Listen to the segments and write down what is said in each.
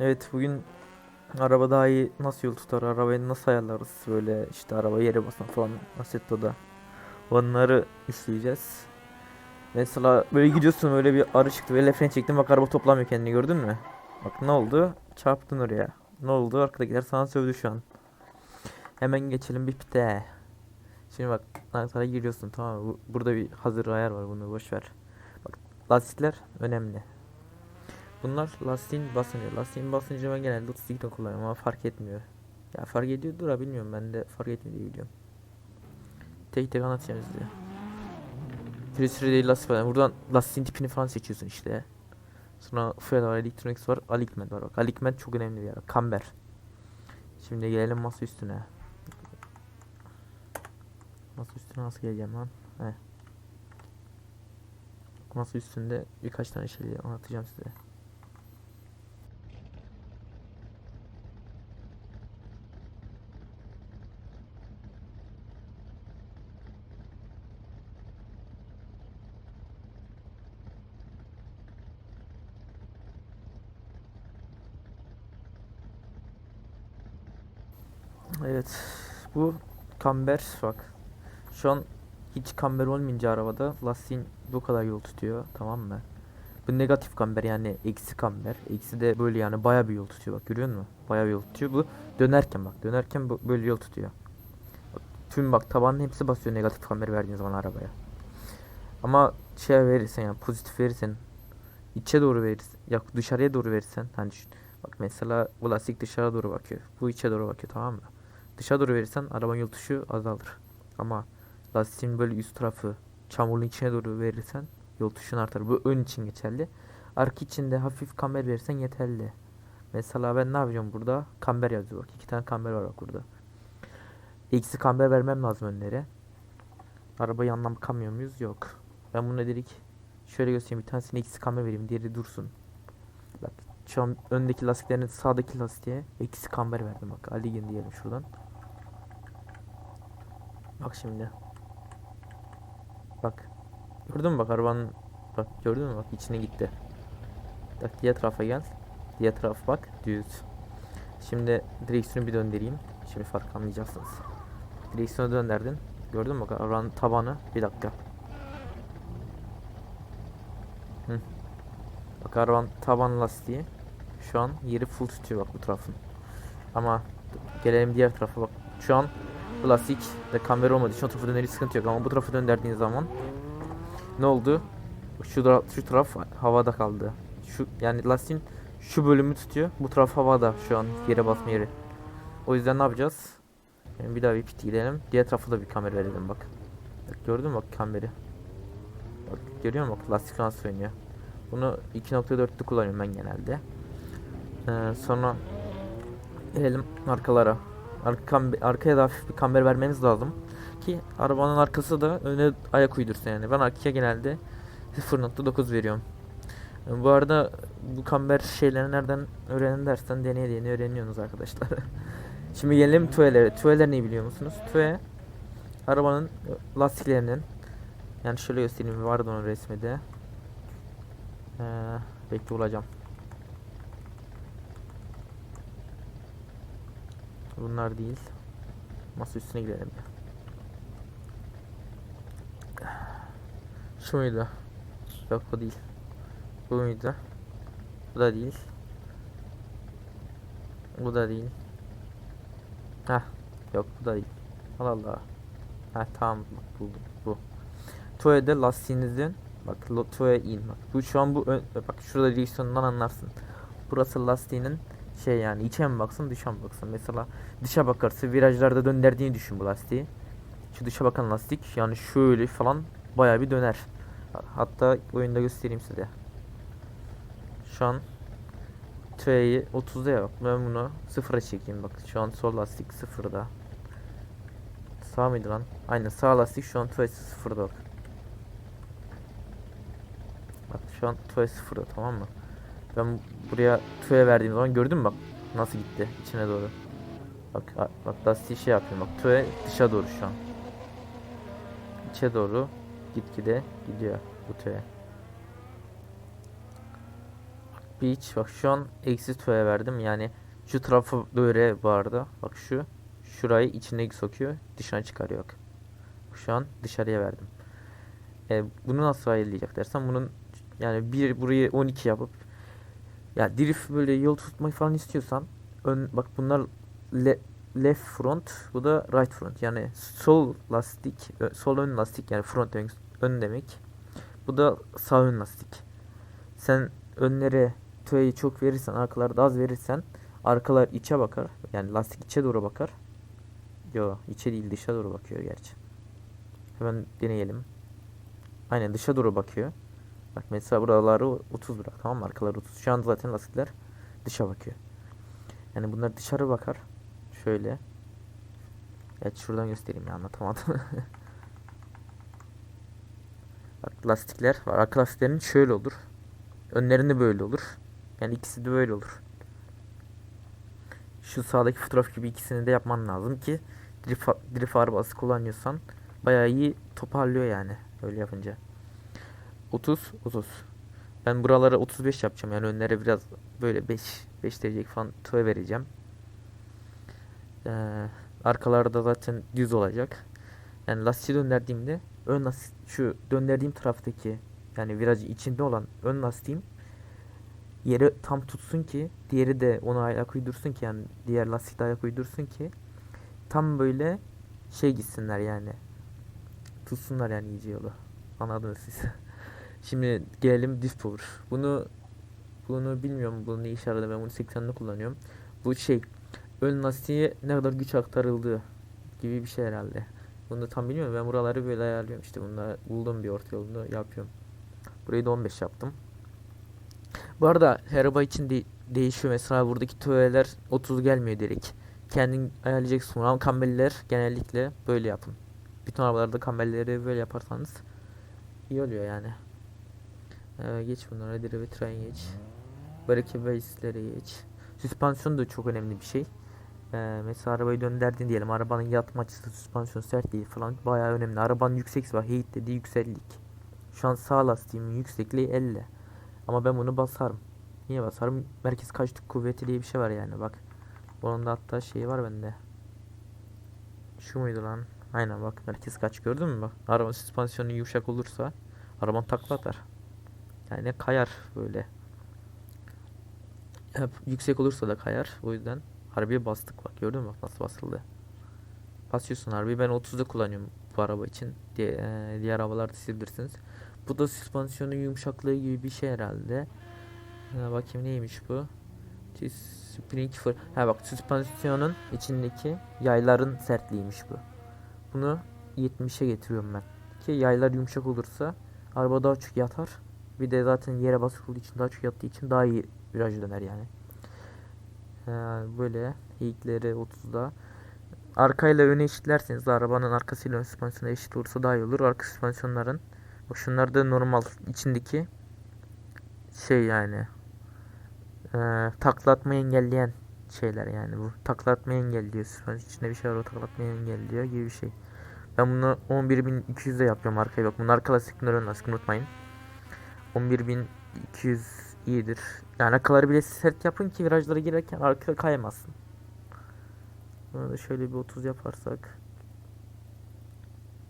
Evet bugün araba daha iyi nasıl yol tutar, arabayı nasıl ayarlarız böyle işte araba yere basan falan Assetto'da. Onları işleyeceğiz. Mesela böyle gidiyorsun öyle bir arı çıktı böyle fren çektin bak araba toplamıyor kendini gördün mü? Bak ne oldu? Çarptın oraya. Ne oldu? Arkadakiler sana sövdü şu an. Hemen geçelim bir pite. Şimdi bak anahtar'a giriyorsun tamam mı? Bu- Burada bir hazır ayar var bunu boş ver. Bak lastikler önemli. Bunlar lastiğin basınıyor. Lastiğin basıncı ben genelde 32'de kullanıyorum ama fark etmiyor. Ya fark ediyordur ha bilmiyorum ben de fark etmiyor diye biliyorum. Tek tek anlatacağım size. Sürü değil lastik falan. Buradan lastiğin tipini falan seçiyorsun işte. Sonra Fuel var, Electronics var, Alikmed var. Bak Alikmed çok önemli bir yer. Kamber. Şimdi gelelim masa üstüne. Masa üstüne nasıl geleceğim lan? He. Masa üstünde birkaç tane şey anlatacağım size. Evet. Bu kamber bak. Şu an hiç kamber olmayınca arabada lastiğin bu kadar yol tutuyor. Tamam mı? Bu negatif kamber yani eksi kamber. Eksi de böyle yani baya bir yol tutuyor bak görüyor musun? Baya bir yol tutuyor. Bu dönerken bak dönerken bu- böyle yol tutuyor. Tüm bak tabanın hepsi basıyor negatif kamber verdiğin zaman arabaya. Ama şey verirsen yani pozitif verirsen içe doğru verirsen ya dışarıya doğru verirsen hani. Bak mesela bu lastik dışarı doğru bakıyor. Bu içe doğru bakıyor tamam mı? Dışa doğru verirsen arabanın yol azalır. Ama lastiğin böyle üst tarafı çamurun içine doğru verirsen yol artar. Bu ön için geçerli. Arka için de hafif kamber verirsen yeterli. Mesela ben ne yapacağım burada? Kamber yazıyor bak. iki tane kamber var bak burada. Eksi kamber vermem lazım önlere. Arabayı yandan bakamıyor muyuz? Yok. Ben bunu direkt şöyle göstereyim. Bir tanesine eksi kamber vereyim. Diğeri dursun. Bak şu an öndeki lastiklerin sağdaki lastiğe eksi kamber verdim bak. Aligin diyelim şuradan. Bak şimdi. Bak. Gördün mü bak arabanın bak gördün mü bak içine gitti. Bak diğer tarafa gel. Diğer taraf bak düz. Şimdi direksiyonu bir döndüreyim. Şimdi fark anlayacaksınız. Direksiyonu döndürdün. Gördün mü bak arabanın tabanı bir dakika. Hı. Bak arabanın taban lastiği şu an yeri full tutuyor bak bu tarafın. Ama gelelim diğer tarafa bak. Şu an bu lastik de kamera olmadığı için o tarafa döneri sıkıntı yok ama bu tarafa döndürdüğün zaman ne oldu? Şu taraf, şu taraf havada kaldı. Şu yani lastiğin şu bölümü tutuyor. Bu taraf havada şu an yere basma yeri. O yüzden ne yapacağız? Yani bir daha bir pit gidelim. Diğer tarafa da bir kamera verelim bak. Bak gördün mü bak kameri? Bak görüyor musun bak lastik nasıl oynuyor. Bunu 2.4'lü kullanıyorum ben genelde. Ee, sonra gelelim arkalara. Arka, arkaya da hafif bir kamber vermemiz lazım. Ki arabanın arkası da öne ayak uydursun yani. Ben arkaya genelde 0.9 veriyorum. Ee, Bu arada bu kamber şeyleri nereden öğrenin dersen deneye deneye öğreniyorsunuz arkadaşlar. Şimdi gelelim tüvelere. Tüveler ne biliyor musunuz? Tüve arabanın lastiklerinin yani şöyle göstereyim vardı onun resmi de. Ee, bekle olacağım. Bunlar değil. Masa üstüne gidelim. Şu muydu? Yok o değil. Bu muydu? Bu da değil. Bu da değil. Heh. Yok bu da değil. Allah Allah. Heh tamam bak buldum. Bu. Toy'de lastiğinizin bak Toy'a in bak. Bu şu an bu bak şurada direksiyondan anlarsın. Burası lastiğinin şey yani içe mi baksın dışa mı baksın. Mesela dışa bakarsa virajlarda döndürdüğünü düşün bu lastiği. Şu dışa bakan lastik yani şöyle falan bayağı bir döner. Hatta oyunda göstereyim size. Şu an T'yi 30'da ya ben bunu sıfıra çekeyim bak şu an sol lastik sıfırda. Sağ mıydı lan? Aynen sağ lastik şu an T'yi sıfırda bak. Bak şu an T'yi sıfırda tamam mı? Ben buraya T'ye verdiğim zaman gördün mü bak nasıl gitti içine doğru. Bak bak lastiği şey yapıyorum bak T'ye dışa doğru şu an. İçe doğru gitgide gidiyor bu T'ye. Hiç bak şu an eksi tüve verdim yani şu tarafı böyle bu arada bak şu şurayı içine sokuyor dışına çıkarıyor bak. Şu an dışarıya verdim. E, bunu nasıl ayarlayacak dersen bunun yani bir burayı 12 yapıp ya drift böyle yol tutmayı falan istiyorsan ön bak bunlar le- left front bu da right front. Yani sol lastik sol ön lastik yani front ön, ön demek. Bu da sağ ön lastik. Sen önlere tüveyi çok verirsen arkalarda az verirsen arkalar içe bakar. Yani lastik içe doğru bakar. Yo içe değil dışa doğru bakıyor gerçi. Hemen deneyelim. Aynen dışa doğru bakıyor bak mesela buraları 30 bırak tamam mı? Arkalar 30 şu anda zaten lastikler dışa bakıyor. Yani bunlar dışarı bakar. Şöyle. Evet şuradan göstereyim ya anlatamadım. Bak lastikler var. Arka lastiklerin şöyle olur. Önlerinde böyle olur. Yani ikisi de böyle olur. Şu sağdaki fotoğraf gibi ikisini de yapman lazım ki drift, drift arabası kullanıyorsan bayağı iyi toparlıyor yani öyle yapınca 30 30 ben buralara 35 yapacağım. Yani önlere biraz böyle 5 5 derece falan tüve vereceğim. Ee, arkalarda zaten düz olacak. Yani lastiği döndürdüğümde ön lastik şu döndürdüğüm taraftaki yani virajı içinde olan ön lastiğim yeri tam tutsun ki diğeri de ona ayak uydursun ki yani diğer lastik ayak uydursun ki tam böyle şey gitsinler yani. Tutsunlar yani iyice yolu. Anladınız siz şimdi gelelim diff power bunu bunu bilmiyorum bunu ne işe yaradı ben bunu 80'de kullanıyorum bu şey ön lastiğe ne kadar güç aktarıldığı gibi bir şey herhalde bunu da tam bilmiyorum ben buraları böyle ayarlıyorum işte bunları buldum bir orta yolunu yapıyorum burayı da 15 yaptım bu arada her araba için de değişiyor. Mesela buradaki tüveler 30 gelmiyor direkt. Kendin ayarlayacaksın. Ama kamberler genellikle böyle yapın. Bütün arabalarda kamberleri böyle yaparsanız iyi oluyor yani. Ee, geç bunlara. Drive train geç. Brake base'leri geç. Süspansiyon da çok önemli bir şey. Ee, mesela arabayı döndürdün diyelim. Arabanın yatma açısı, süspansiyon sert değil falan. Bayağı önemli. Arabanın yüksekliği var. Height dediği yükseklik. Şu an sağ lastiğimin yüksekliği 50. Ama ben bunu basarım. Niye basarım? Merkez kaçlık kuvveti diye bir şey var yani bak. Bunun da hatta şeyi var bende. Şu muydu lan? Aynen bak merkez kaç gördün mü bak. Arabanın süspansiyonu yumuşak olursa araban takla atar. Yani kayar böyle. Hep yüksek olursa da kayar. O yüzden harbiye bastık bak gördün mü nasıl basıldı. Basıyorsun harbi ben 30'da kullanıyorum bu araba için. Diye, e, diğer arabalarda silebilirsiniz. Bu da süspansiyonun yumuşaklığı gibi bir şey herhalde. Ha, bakayım neymiş bu? Spring for... Ha bak süspansiyonun içindeki yayların sertliğiymiş bu. Bunu 70'e getiriyorum ben. Ki yaylar yumuşak olursa araba daha çok yatar. Bir de zaten yere basıldığı için daha çok yattığı için daha iyi viraj döner yani. Ha, böyle eğikleri 30'da. Arkayla öne eşitlerseniz arabanın arkasıyla ön süspansiyonu eşit olursa daha iyi olur. Arka süspansiyonların şunlar da normal içindeki şey yani e, taklatmayı engelleyen şeyler yani bu taklatmayı engelliyor süspansiyon içinde bir şey var o taklatmayı engelliyor gibi bir şey ben bunu 11.200'de yapıyorum arkaya bak bunlar klasik bunlar ön lastik unutmayın 11.200 iyidir yani arkaları bile sert yapın ki virajlara girerken arka kayamazsın bunu da şöyle bir 30 yaparsak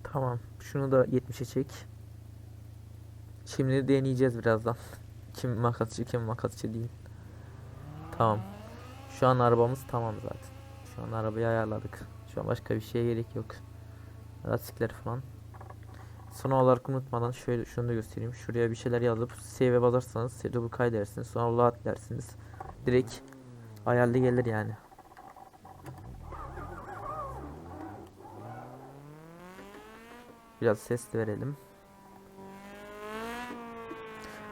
tamam şunu da 70'e çek Şimdi deneyeceğiz birazdan. Kim makasçı kim makasçı değil. Tamam. Şu an arabamız tamam zaten. Şu an arabayı ayarladık. Şu an başka bir şeye gerek yok. Lastikler falan. Son olarak unutmadan şöyle şunu da göstereyim. Şuraya bir şeyler yazıp save'e basarsanız save'e kaydedersiniz. Sonra load dersiniz. Direkt ayarlı gelir yani. Biraz ses verelim.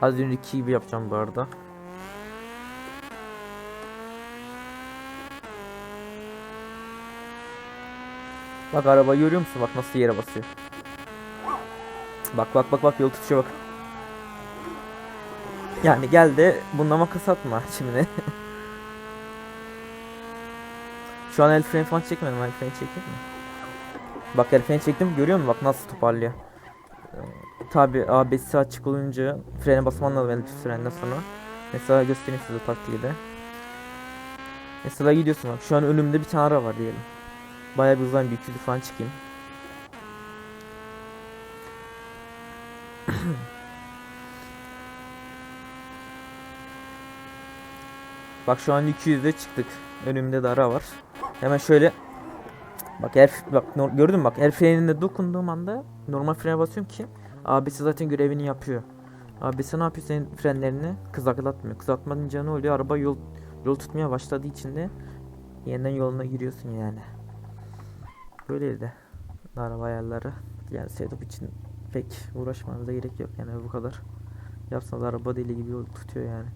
Az önceki gibi yapacağım bu arada. Bak araba görüyor musun? Bak nasıl yere basıyor. Bak bak bak bak yol tutuyor bak. Yani gel de bununla makas atma şimdi. Şu an el freni falan çekmedim. El freni çekeyim mi? Bak el freni çektim görüyor musun? Bak nasıl toparlıyor. Tabi ABS açık olunca frene basman lazım el frenden sonra. Mesela göstereyim size taktiği de. Mesela gidiyorsun bak şu an önümde bir tane ara var diyelim. Bayağı bir hızlan bir 200 falan çıkayım. Bak şu an 200'de çıktık. Önümde de ara var. Hemen şöyle Bak her bak gördün mü bak el frenine dokunduğum anda normal frene basıyorum ki abisi zaten görevini yapıyor. Abisi ne yapıyor senin frenlerini kızaklatmıyor. Kızaklatmayınca ne oluyor? Araba yol yol tutmaya başladığı için de yeniden yoluna giriyorsun yani. Böyleydi. Araba ayarları. Yani setup için pek uğraşmanıza gerek yok yani bu kadar. Yapsanız araba deli gibi yol tutuyor yani.